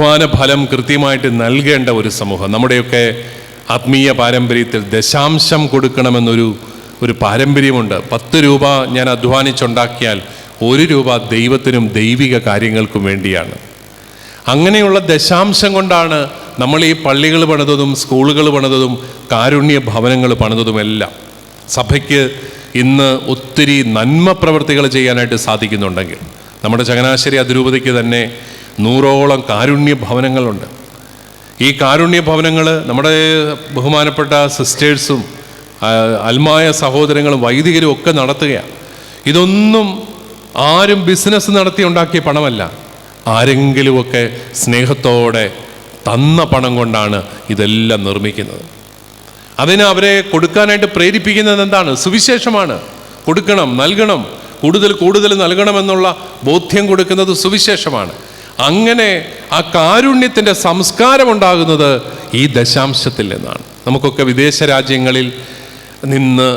അധ്വാന ഫലം കൃത്യമായിട്ട് നൽകേണ്ട ഒരു സമൂഹം. നമ്മുടെയൊക്കെ ആത്മീയ പാരമ്പര്യത്തിൽ ദശാംശം കൊടുക്കണമെന്നൊരു ഒരു പാരമ്പര്യമുണ്ട്. പത്ത് രൂപ ഞാൻ അധ്വാനിച്ചുണ്ടാക്കിയാൽ ഒരു രൂപ ദൈവത്തിനും ദൈവിക കാര്യങ്ങൾക്കും വേണ്ടിയാണ്. അങ്ങനെയുള്ള ദശാംശം കൊണ്ടാണ് നമ്മൾ ഈ പള്ളികൾ പണിതതും സ്കൂളുകൾ പണിതതും കാരുണ്യ ഭവനങ്ങൾ പണിതതുമെല്ലാം സഭയ്ക്ക് ഇന്ന് ഒത്തിരി നന്മ പ്രവർത്തികൾ ചെയ്യാനായിട്ട് സാധിക്കുന്നുണ്ടെങ്കിൽ. നമ്മുടെ ചങ്ങനാശ്ശേരി അതിരൂപതയ്ക്ക് തന്നെ നൂറോളം കാരുണ്യ ഭവനങ്ങളുണ്ട്. ഈ കാരുണ്യ ഭവനങ്ങൾ നമ്മുടെ ബഹുമാനപ്പെട്ട സിസ്റ്റേഴ്സും അൽമായ സഹോദരങ്ങളും വൈദികരും ഒക്കെ നടത്തുകയാണ്. ഇതൊന്നും ആരും ബിസിനസ് നടത്തി ഉണ്ടാക്കിയ പണമല്ല. ആരെങ്കിലുമൊക്കെ സ്നേഹത്തോടെ തന്ന പണം കൊണ്ടാണ് ഇതെല്ലാം നിർമ്മിക്കുന്നത്. അതിന് അവരെ കൊടുക്കാനായിട്ട് പ്രേരിപ്പിക്കുന്നത് എന്താണ്? സുവിശേഷമാണ്. കൊടുക്കണം നൽകണം. കൂടുതൽ കൂടുതൽ നൽകണമെന്നുള്ള ബോധ്യം കൊടുക്കുന്നത് സുവിശേഷമാണ്. അങ്ങനെ ആ കാരുണ്യത്തിന്റെ സംസ്കാരം ഉണ്ടാകുന്നത് ഈ ദശാംശത്തിൽ നിന്നാണ്. നമുക്കൊക്കെ വിദേശ രാജ്യങ്ങളിൽ നിന്ന്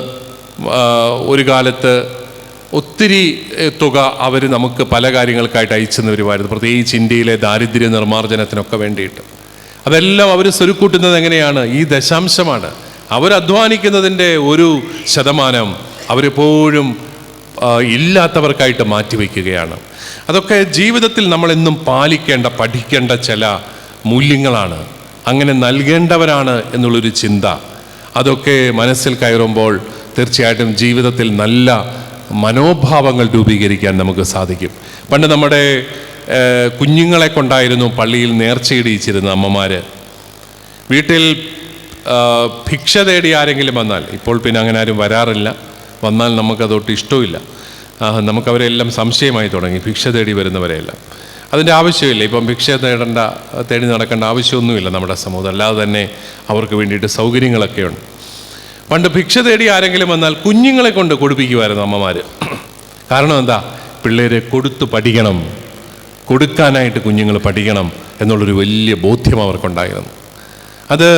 ഒരു കാലത്ത് ഒത്തിരി തുക അവർ നമുക്ക് പല കാര്യങ്ങൾക്കായിട്ട് അയച്ചെന്ന് വരുമായിരുന്നു. പ്രത്യേകിച്ച് ഇന്ത്യയിലെ ദാരിദ്ര്യ നിർമ്മാർജനത്തിനൊക്കെ വേണ്ടിയിട്ട്. അതെല്ലാം അവർ സ്വരുക്കൂട്ടുന്നത് എങ്ങനെയാണ്? ഈ ദശാംശമാണ്. അവരധ്വാനിക്കുന്നതിന്റെ ഒരു ശതമാനം അവരെപ്പോഴും ഇല്ലാത്തവർക്കായിട്ട് മാറ്റിവെക്കുകയാണ്. അതൊക്കെ ജീവിതത്തിൽ നമ്മളെന്നും പാലിക്കേണ്ട പഠിക്കേണ്ട ചില മൂല്യങ്ങളാണ്. അങ്ങനെ നൽകേണ്ടവരാണ് എന്നുള്ളൊരു ചിന്ത. അതൊക്കെ മനസ്സിൽ കയറുമ്പോൾ തീർച്ചയായിട്ടും ജീവിതത്തിൽ നല്ല മനോഭാവങ്ങൾ രൂപീകരിക്കാൻ നമുക്ക് സാധിക്കും. പണ്ട് നമ്മുടെ കുഞ്ഞുങ്ങളെ കൊണ്ടായിരുന്നു പള്ളിയിൽ നേർച്ചയിടിയിച്ചിരുന്ന അമ്മമാർ വീട്ടിൽ ഭിക്ഷ തേടി ആരെങ്കിലും വന്നാൽ ഇപ്പോൾ പിന്നെ അങ്ങനെ ആരും വരാറില്ല. വന്നാൽ നമുക്കതൊട്ട് ഇഷ്ടമില്ല നമുക്കവരെല്ലാം സംശയമായി തുടങ്ങി ഭിക്ഷ തേടി വരുന്നവരെയെല്ലാം. അതിന്റെ ആവശ്യമില്ല ഇപ്പം ഭിക്ഷ തേടേണ്ട തേടി നടക്കേണ്ട ആവശ്യമൊന്നുമില്ല നമ്മുടെ സമൂഹം അല്ലാതെ തന്നെ അവർക്ക് വേണ്ടിയിട്ട് സൗകര്യങ്ങളൊക്കെയുണ്ട്. പണ്ട് ഭിക്ഷ തേടി ആരെങ്കിലും വന്നാൽ കുഞ്ഞുങ്ങളെ കൊണ്ട് കൊടുപ്പിക്കുമായിരുന്നു അമ്മമാർ കാരണം എന്താ? പിള്ളേരെ കൊടുത്തു പഠിക്കണം. കൊടുക്കാനായിട്ട് കുഞ്ഞുങ്ങൾ പഠിക്കണം എന്നുള്ളൊരു വലിയ ബോധ്യം അവർക്കുണ്ടായിരുന്നു. അത്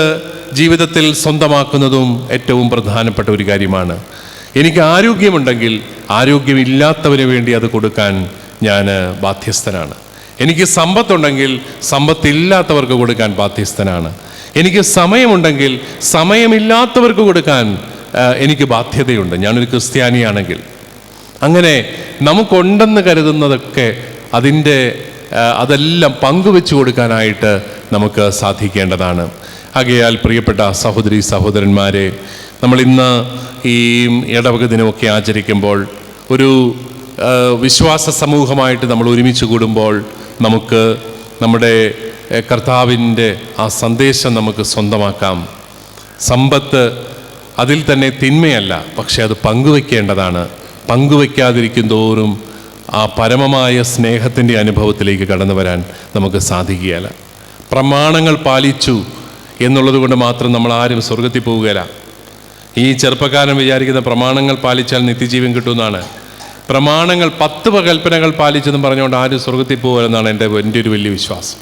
ജീവിതത്തിൽ സ്വന്തമാക്കുന്നതും ഏറ്റവും പ്രധാനപ്പെട്ട ഒരു കാര്യമാണ്. എനിക്ക് ആരോഗ്യമുണ്ടെങ്കിൽ ആരോഗ്യമില്ലാത്തവന് വേണ്ടി അത് കൊടുക്കാൻ ഞാൻ ബാധ്യസ്ഥനാണ്. എനിക്ക് സമ്പത്തുണ്ടെങ്കിൽ സമ്പത്തില്ലാത്തവർക്ക് കൊടുക്കാൻ ബാധ്യസ്ഥനാണ്. എനിക്ക് സമയമുണ്ടെങ്കിൽ സമയമില്ലാത്തവർക്ക് കൊടുക്കാൻ എനിക്ക് ബാധ്യതയുണ്ട്. ഞാനൊരു ക്രിസ്ത്യാനിയാണെങ്കിൽ. അങ്ങനെ നമുക്കുണ്ടെന്ന് കരുതുന്നതൊക്കെ അതിന്റെ അതെല്ലാം പങ്കുവെച്ചു കൊടുക്കാനായിട്ട് നമുക്ക് സാധിക്കേണ്ടതാണ്. ആകയാൽ പ്രിയപ്പെട്ട സഹോദരി സഹോദരന്മാരെ നമ്മൾ ഇന്ന് ഈ ഇടവക ദിനമൊക്കെ ആചരിക്കുമ്പോൾ ഒരു വിശ്വാസ സമൂഹമായിട്ട് നമ്മൾ ഒരുമിച്ച് കൂടുമ്പോൾ നമുക്ക് നമ്മുടെ കർത്താവിന്റെ ആ സന്ദേശം നമുക്ക് സ്വന്തമാക്കാം. സമ്പത്ത് അതിൽ തന്നെ തിന്മയല്ല പക്ഷെ അത് പങ്കുവെക്കേണ്ടതാണ്. പങ്കുവെക്കാതിരിക്കും തോറും ആ പരമമായ സ്നേഹത്തിന്റെ അനുഭവത്തിലേക്ക് കടന്നു വരാൻ നമുക്ക് സാധിക്കുകയില്ല. പ്രമാണങ്ങൾ പാലിച്ചു എന്നുള്ളത് കൊണ്ട് മാത്രം നമ്മൾ ആരും സ്വർഗത്തിൽ പോവുകയില്ല. ഈ ചെറുപ്പക്കാരൻ വിചാരിക്കുന്ന പ്രമാണങ്ങൾ പാലിച്ചാൽ നിത്യജീവൻ കിട്ടുമെന്നാണ്. പ്രമാണങ്ങൾ പത്ത് കൽപ്പനകൾ പാലിച്ചെന്ന് പറഞ്ഞുകൊണ്ട് ആരും സ്വർഗത്തിൽ പോകുമെന്നാണ് എന്റെ എന്റെ ഒരു വലിയ വിശ്വാസം.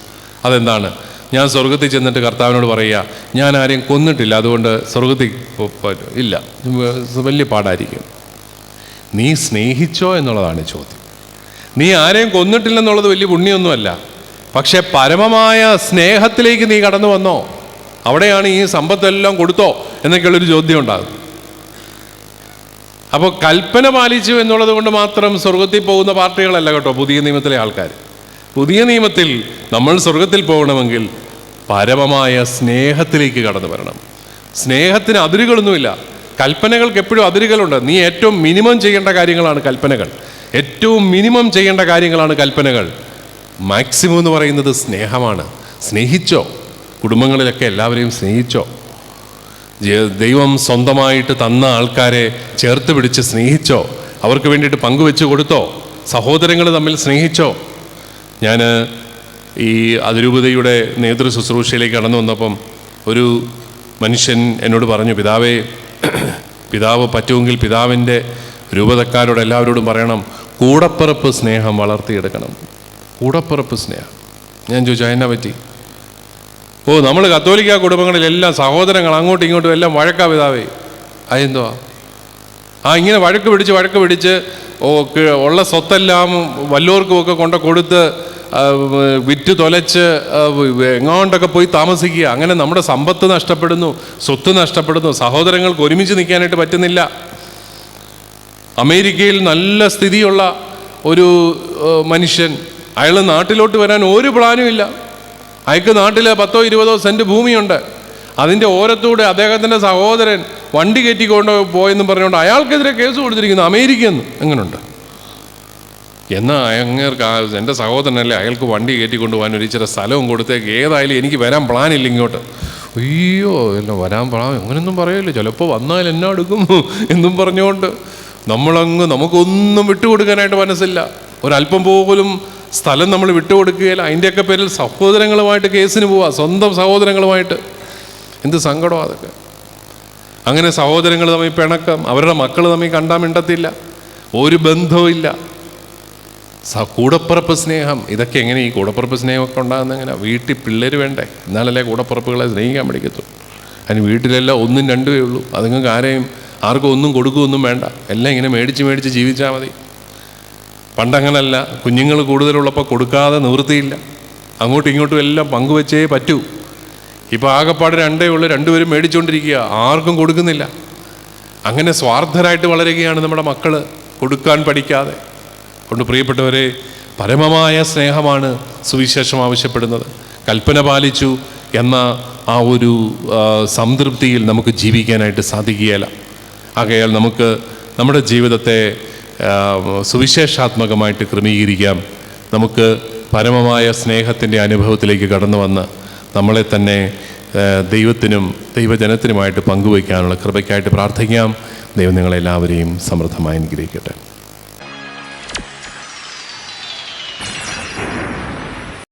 അതെന്താണ്? ഞാൻ സ്വർഗത്തിൽ ചെന്നിട്ട് കർത്താവിനോട് പറയുക ഞാൻ ആരെയും കൊന്നിട്ടില്ല അതുകൊണ്ട് സ്വർഗത്തിൽ ഇല്ല. വലിയ പാടായിരിക്കും. നീ സ്നേഹിച്ചോ എന്നുള്ളതാണ് ചോദ്യം. നീ ആരെയും കൊന്നിട്ടില്ലെന്നുള്ളത് വലിയ പുണ്യമൊന്നുമല്ല. പക്ഷേ പരമമായ സ്നേഹത്തിലേക്ക് നീ കടന്നു വന്നോ? അവിടെയാണ് ഈ സമ്പത്തെല്ലാം കൊടുത്തോ എന്നൊക്കെയുള്ളൊരു ചോദ്യം ഉണ്ടാകും അപ്പോൾ കൽപ്പന പാലിച്ചു എന്നുള്ളത് കൊണ്ട് മാത്രം സ്വർഗത്തിൽ പോകുന്ന പാർട്ടികളല്ല കേട്ടോ പുതിയ നിയമത്തിലെ ആൾക്കാർ. പുതിയ നിയമത്തിൽ നമ്മൾ സ്വർഗത്തിൽ പോകണമെങ്കിൽ പരമമായ സ്നേഹത്തിലേക്ക് കടന്നു വരണം. സ്നേഹത്തിന് അതിരുകളൊന്നുമില്ല. കൽപ്പനകൾക്ക് എപ്പോഴും അതിരുകളുണ്ട്. നീ ഏറ്റവും മിനിമം ചെയ്യേണ്ട കാര്യങ്ങളാണ് കൽപ്പനകൾ. ഏറ്റവും മിനിമം ചെയ്യേണ്ട കാര്യങ്ങളാണ് കൽപ്പനകൾ. മാക്സിമം എന്ന് പറയുന്നത് സ്നേഹമാണ്. സ്നേഹിച്ചോ? കുടുംബങ്ങളിലൊക്കെ എല്ലാവരെയും സ്നേഹിച്ചോ? ദൈവം സ്വന്തമായിട്ട് തന്ന ആൾക്കാരെ ചേർത്ത് പിടിച്ച് സ്നേഹിച്ചോ? അവർക്ക് വേണ്ടിയിട്ട് പങ്കുവെച്ച് കൊടുത്തോ? സഹോദരങ്ങൾ തമ്മിൽ സ്നേഹിച്ചോ? ഞാൻ ഈ അതിരൂപതയുടെ നേതൃ ശുശ്രൂഷയിലേക്ക് കടന്നു വന്നപ്പം ഒരു മനുഷ്യൻ എന്നോട് പറഞ്ഞു പിതാവേ പിതാവ് പറ്റുമെങ്കിൽ പിതാവിന്റെ രൂപതക്കാരോട് എല്ലാവരോടും പറയണം കൂടപ്പിറപ്പ് സ്നേഹം വളർത്തിയെടുക്കണം. കൂടപ്പിറപ്പ് സ്നേഹം. ഞാൻ ചോദിച്ചു അതിനെ പറ്റി? ഓ നമ്മൾ കത്തോലിക്ക കുടുംബങ്ങളിലെല്ലാം സഹോദരങ്ങൾ അങ്ങോട്ടും ഇങ്ങോട്ടും എല്ലാം വഴക്കാ പിതാവേ അതെന്തുവാ? ആ ഇങ്ങനെ വഴക്ക് പിടിച്ച് വഴക്ക് പിടിച്ച് ഉള്ള സ്വത്തെല്ലാം വല്ലോർക്കും ഒക്കെ കൊണ്ട് കൊടുത്ത് വിറ്റ് തൊലച്ച് എങ്ങോണ്ടൊക്കെ പോയി താമസിക്കുക. അങ്ങനെ നമ്മുടെ സമ്പത്ത് നഷ്ടപ്പെടുന്നു സ്വത്ത് നഷ്ടപ്പെടുന്നു സഹോദരങ്ങൾക്ക് ഒരുമിച്ച് നിൽക്കാനായിട്ട് പറ്റുന്നില്ല. അമേരിക്കയിൽ നല്ല സ്ഥിതിയുള്ള ഒരു മനുഷ്യൻ അയാൾ നാട്ടിലോട്ട് വരാൻ ഒരു പ്ലാനും ഇല്ല. അയാൾക്ക് നാട്ടിൽ പത്തോ ഇരുപതോ സെന്റ് ഭൂമിയുണ്ട്. അതിന്റെ ഓരത്തൂടെ അദ്ദേഹത്തിന്റെ സഹോദരൻ വണ്ടി കയറ്റിക്കൊണ്ട് പോയെന്നും പറഞ്ഞുകൊണ്ട് അയാൾക്കെതിരെ കേസ് കൊടുത്തിരിക്കുന്നു. അമേരിക്കയെന്ന് എങ്ങനെയുണ്ട് എന്നാൽ അങ്ങേർക്ക് എന്റെ സഹോദരനല്ലേ അയാൾക്ക് വണ്ടി കയറ്റിക്കൊണ്ട് പോകാൻ ഒരു ഇച്ചിരി സ്ഥലവും കൊടുത്തേക്ക്. ഏതായാലും എനിക്ക് വരാൻ പ്ലാൻ ഇല്ല ഇങ്ങോട്ട്. അയ്യോ അല്ല വരാൻ പ്ലാൻ അങ്ങനെയൊന്നും പറയല്ലോ. ചിലപ്പോൾ വന്നാൽ എന്നാ എടുക്കും എന്നും പറഞ്ഞുകൊണ്ട് നമ്മളങ്ങ് നമുക്കൊന്നും വിട്ടുകൊടുക്കാനായിട്ട് മനസ്സില്ല. ഒരല്പം പോലും സ്ഥലം നമ്മൾ വിട്ടുകൊടുക്കുകയില്ല. അതിന്റെയൊക്കെ പേരിൽ സഹോദരങ്ങളുമായിട്ട് കേസിന് പോവുക സ്വന്തം സഹോദരങ്ങളുമായിട്ട്. എന്ത് സങ്കടമാണ് അതൊക്കെ? അങ്ങനെ സഹോദരങ്ങൾ തമ്മിൽ പിണക്കം. അവരുടെ മക്കൾ തമ്മിൽ കണ്ടാൽ മിണ്ടത്തില്ല. ഒരു ബന്ധവും ഇല്ല. സ കൂടപ്പുറപ്പ് സ്നേഹം. ഇതൊക്കെ എങ്ങനെ ഈ കൂടപ്പുറപ്പ് സ്നേഹമൊക്കെ ഉണ്ടാകുന്ന എങ്ങനെ വീട്ടിൽ പിള്ളേർ വേണ്ടേ? എന്നാലല്ലേ കൂടപ്പുറപ്പുകളെ സ്നേഹിക്കാൻ പഠിക്കത്തുള്ളൂ. അതിന് വീട്ടിലെല്ലാം ഒന്നും രണ്ടുമേ ഉള്ളൂ. അതുങ്ങൾക്ക് ആരെയും ആർക്കും ഒന്നും കൊടുക്കുകയൊന്നും വേണ്ട. എല്ലാം ഇങ്ങനെ മേടിച്ച് മേടിച്ച് ജീവിച്ചാൽ മതി. പണ്ടങ്ങനല്ല. കുഞ്ഞുങ്ങൾ കൂടുതലുള്ളപ്പോൾ കൊടുക്കാതെ നിവൃത്തിയില്ല. അങ്ങോട്ടും ഇങ്ങോട്ടും എല്ലാം പങ്കുവെച്ചേ പറ്റൂ. ഇപ്പോൾ ആകെപ്പാട് രണ്ടേ ഉള്ളൂ രണ്ടുപേരും മേടിച്ചുകൊണ്ടിരിക്കുക ആർക്കും കൊടുക്കുന്നില്ല. അങ്ങനെ സ്വാർത്ഥരായിട്ട് വളരുകയാണ് നമ്മുടെ മക്കൾ കൊടുക്കാൻ പഠിക്കാതെ. കൊണ്ട് പ്രിയപ്പെട്ടവരെ പരമമായ സ്നേഹമാണ് സുവിശേഷം ആവശ്യപ്പെടുന്നത്. കൽപ്പന പാലിച്ചു എന്ന ആ ഒരു സംതൃപ്തിയിൽ നമുക്ക് ജീവിക്കാനായിട്ട് സാധിക്കുകയില്ല. ആകയാൽ നമുക്ക് നമ്മുടെ ജീവിതത്തെ സുവിശേഷാത്മകമായിട്ട് ക്രമീകരിക്കാം. നമുക്ക് പരമമായ സ്നേഹത്തിന്റെ അനുഭവത്തിലേക്ക് കടന്നു വന്ന് നമ്മളെ തന്നെ ദൈവത്തിനും ദൈവജനത്തിനുമായിട്ട് പങ്കുവയ്ക്കാനുള്ള കൃപയ്ക്കായിട്ട് പ്രാർത്ഥിക്കാം. ദൈവം നിങ്ങളെല്ലാവരെയും സമൃദ്ധമായി അനുഗ്രഹിക്കട്ടെ.